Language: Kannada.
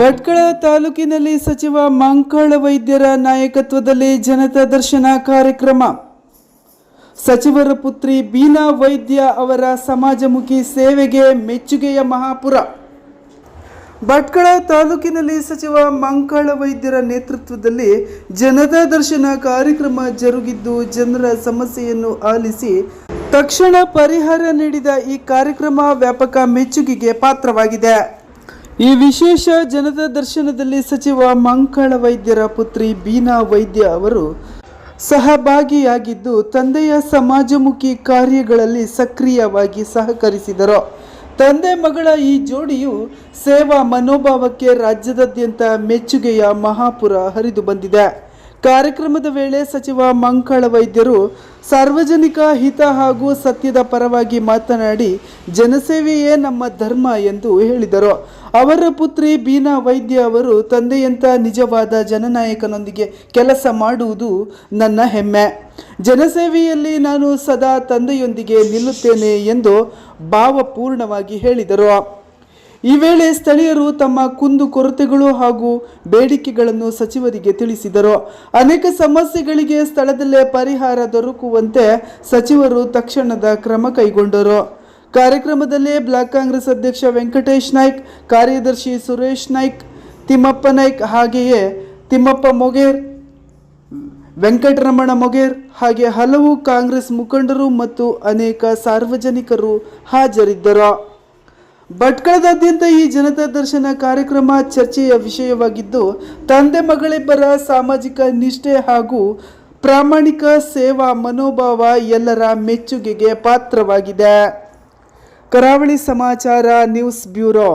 ಭಟ್ಕಳ ತಾಲೂಕಿನಲ್ಲಿ ಸಚಿವ ಮಂಕಾಳ ವೈದ್ಯರ ನಾಯಕತ್ವದಲ್ಲಿ ಜನತಾ ದರ್ಶನ ಕಾರ್ಯಕ್ರಮ. ಸಚಿವರ ಪುತ್ರಿ ಬೀನಾ ವೈದ್ಯ ಅವರ ಸಮಾಜಮುಖಿ ಸೇವೆಗೆ ಮೆಚ್ಚುಗೆಯ ಮಹಾಪುರ. ಭಟ್ಕಳ ತಾಲೂಕಿನಲ್ಲಿ ಸಚಿವ ಮಂಕಾಳ ವೈದ್ಯರ ನೇತೃತ್ವದಲ್ಲಿ ಜನತಾ ದರ್ಶನ ಕಾರ್ಯಕ್ರಮ ಜರುಗಿದ್ದು ಜನರ ಸಮಸ್ಯೆಯನ್ನು ಆಲಿಸಿ ತಕ್ಷಣ ಪರಿಹಾರ ನೀಡಿದ ಈ ಕಾರ್ಯಕ್ರಮ ವ್ಯಾಪಕ ಮೆಚ್ಚುಗೆಗೆ ಪಾತ್ರವಾಗಿದೆ. ಈ ವಿಶೇಷ ಜನತಾ ದರ್ಶನದಲ್ಲಿ ಸಚಿವ ಮಂಕಳ ವೈದ್ಯರ ಪುತ್ರಿ ಬೀನಾ ವೈದ್ಯ ಅವರು ಸಹಭಾಗಿಯಾಗಿದ್ದು ತಂದೆಯ ಸಮಾಜಮುಖಿ ಕಾರ್ಯಗಳಲ್ಲಿ ಸಕ್ರಿಯವಾಗಿ ಸಹಕರಿಸಿದರು. ತಂದೆ ಮಗಳ ಈ ಜೋಡಿಯು ಸೇವಾ ಮನೋಭಾವಕ್ಕೆ ರಾಜ್ಯದಾದ್ಯಂತ ಮೆಚ್ಚುಗೆಯ ಮಹಾಪುರ ಹರಿದು ಬಂದಿದೆ. ಕಾರ್ಯಕ್ರಮದ ವೇಳೆ ಸಚಿವ ಮಂಕಳ ವೈದ್ಯರು ಸಾರ್ವಜನಿಕ ಹಿತ ಹಾಗೂ ಸತ್ಯದ ಪರವಾಗಿ ಮಾತನಾಡಿ, ಜನಸೇವೆಯೇ ನಮ್ಮ ಧರ್ಮ ಎಂದು ಹೇಳಿದರು. ಅವರ ಪುತ್ರಿ ಬೀನಾ ವೈದ್ಯ ಅವರು ತಂದೆಯಂತ ನಿಜವಾದ ಜನನಾಯಕನೊಂದಿಗೆ ಕೆಲಸ ಮಾಡುವುದು ನನ್ನ ಹೆಮ್ಮೆ. ಜನಸೇವೆಯಲ್ಲಿ ನಾನು ಸದಾ ತಂದೆಯೊಂದಿಗೆ ನಿಲ್ಲುತ್ತೇನೆ ಎಂದು ಭಾವಪೂರ್ಣವಾಗಿ ಹೇಳಿದರು. ಈ ವೇಳೆ ಸ್ಥಳೀಯರು ತಮ್ಮ ಕುಂದು ಕೊರತೆಗಳು ಹಾಗೂ ಬೇಡಿಕೆಗಳನ್ನು ಸಚಿವರಿಗೆ ತಿಳಿಸಿದರು. ಅನೇಕ ಸಮಸ್ಯೆಗಳಿಗೆ ಸ್ಥಳದಲ್ಲೇ ಪರಿಹಾರ ದೊರಕುವಂತೆ ಸಚಿವರು ತಕ್ಷಣದ ಕ್ರಮ ಕೈಗೊಂಡರು. ಕಾರ್ಯಕ್ರಮದಲ್ಲಿ ಬ್ಲಾಕ್ ಕಾಂಗ್ರೆಸ್ ಅಧ್ಯಕ್ಷ ವೆಂಕಟೇಶ್ ನಾಯ್ಕ್, ಕಾರ್ಯದರ್ಶಿ ಸುರೇಶ್ ನಾಯ್ಕ್, ತಿಮ್ಮಪ್ಪ ನಾಯ್ಕ್ ಹಾಗೆಯೇ ತಿಮ್ಮಪ್ಪ ಮೊಗೇರ್, ವೆಂಕಟರಮಣ ಮೊಗೇರ್ ಹಾಗೆ ಹಲವು ಕಾಂಗ್ರೆಸ್ ಮುಖಂಡರು ಮತ್ತು ಅನೇಕ ಸಾರ್ವಜನಿಕರು ಹಾಜರಿದ್ದರು. ಭಟ್ಕಳದಾದ್ಯಂತ ಈ ಜನತಾ ದರ್ಶನ ಕಾರ್ಯಕ್ರಮ ಚರ್ಚೆಯ ವಿಷಯವಾಗಿದ್ದು, ತಂದೆ ಮಗಳಿಬ್ಬರ ಸಾಮಾಜಿಕ ನಿಷ್ಠೆ ಹಾಗೂ ಪ್ರಾಮಾಣಿಕ ಸೇವಾ ಮನೋಭಾವ ಎಲ್ಲರ ಮೆಚ್ಚುಗೆಗೆ ಪಾತ್ರವಾಗಿದೆ. ಕರಾವಳಿ ಸಮಾಚಾರ, ನ್ಯೂಸ್ ಬ್ಯೂರೋ.